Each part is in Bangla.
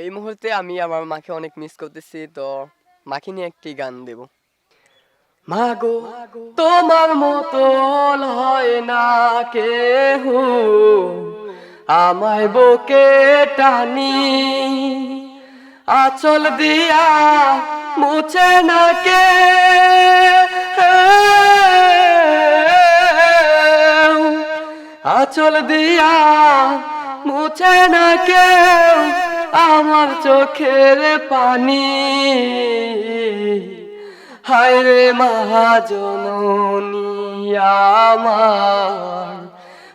এই মুহূর্তে আমি আমার মাকে অনেক মিস করতেছি, তো মাকে নিয়ে একটি গান দেব। মাগো, তোমার মতো হয় না কেহু, আমায় বুকে টানি। আচল দিয়া মুছে না কে আচল দিয়া মুছে না কেউ। আমার চোখের পানি। হায় রে মহাজননী আমার।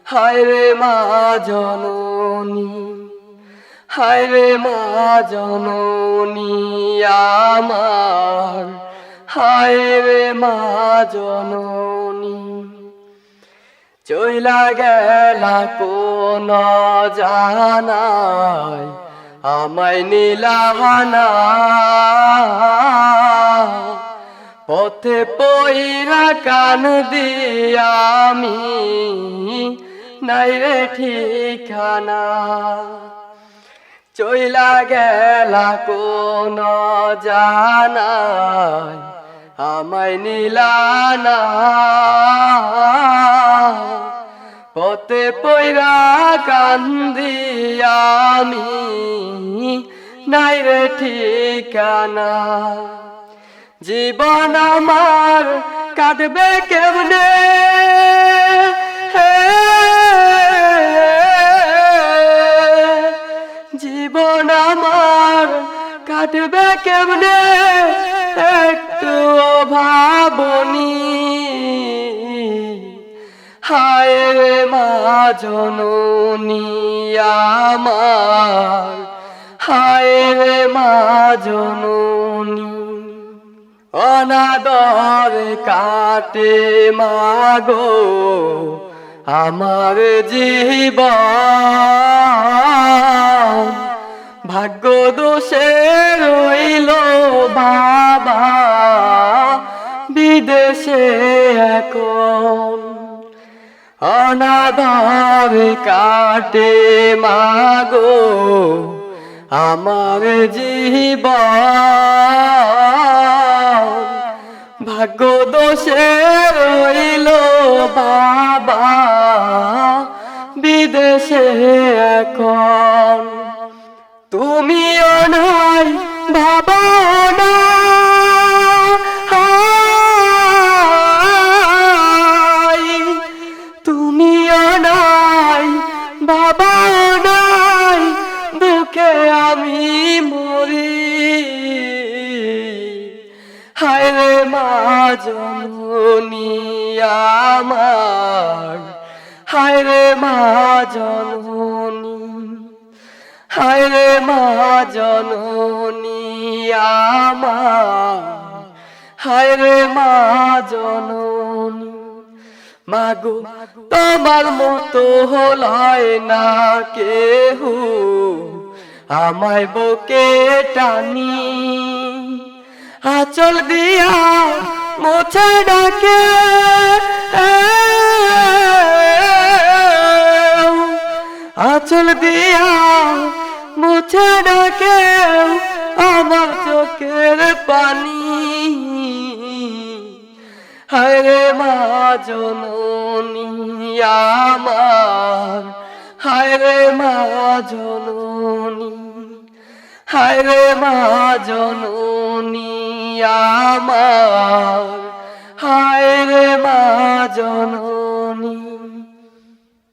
হায় রে মহাজননী। হায় রে মহাজননী আমার। হায় রে মহাজননী। চইলা গেলা কোন জানাই। আমায় নীলাহানা। পথে পইরা কান দিয়া আমি নাই রে ঠিকানা। চইলা গেলা কোন জানাই, আমায় নীলানা পথে পৈরা কান্দি আমি। নাই রে ঠিকানা। জীবন আমার কাটবে কেমনে? জীবন আমার কাটবে কেমনে? একটু হায় মা আমার। হায় মা জননী, অনাদর কাটে মাগো আমার জীবন। ভাগ্য দোষে রইল বাবা, বিদেশে এখন। অনাদর কাটে মাগো, আমার জীবন। ভাগ্য দোষে রইল বাবা, বিদেশে এখন। তুমিও নাই বাবা না। হায় রে মা জননী আমার? হায় রে মা জননী, হায় রে মা জননী আমার? হায় রে মা জননী, মাগো, তোমার মতো হলায় না কেহু? আমায় বকে টানি আচল দিয়া মোছে ডাকে। আচল দিয়া মুছে ডাকে আমার চোখের পানি। হায় রে মা জননী আমার, হায় রে মা জননী, হায় রে মা জননী। আমার হায় রে মা জননী।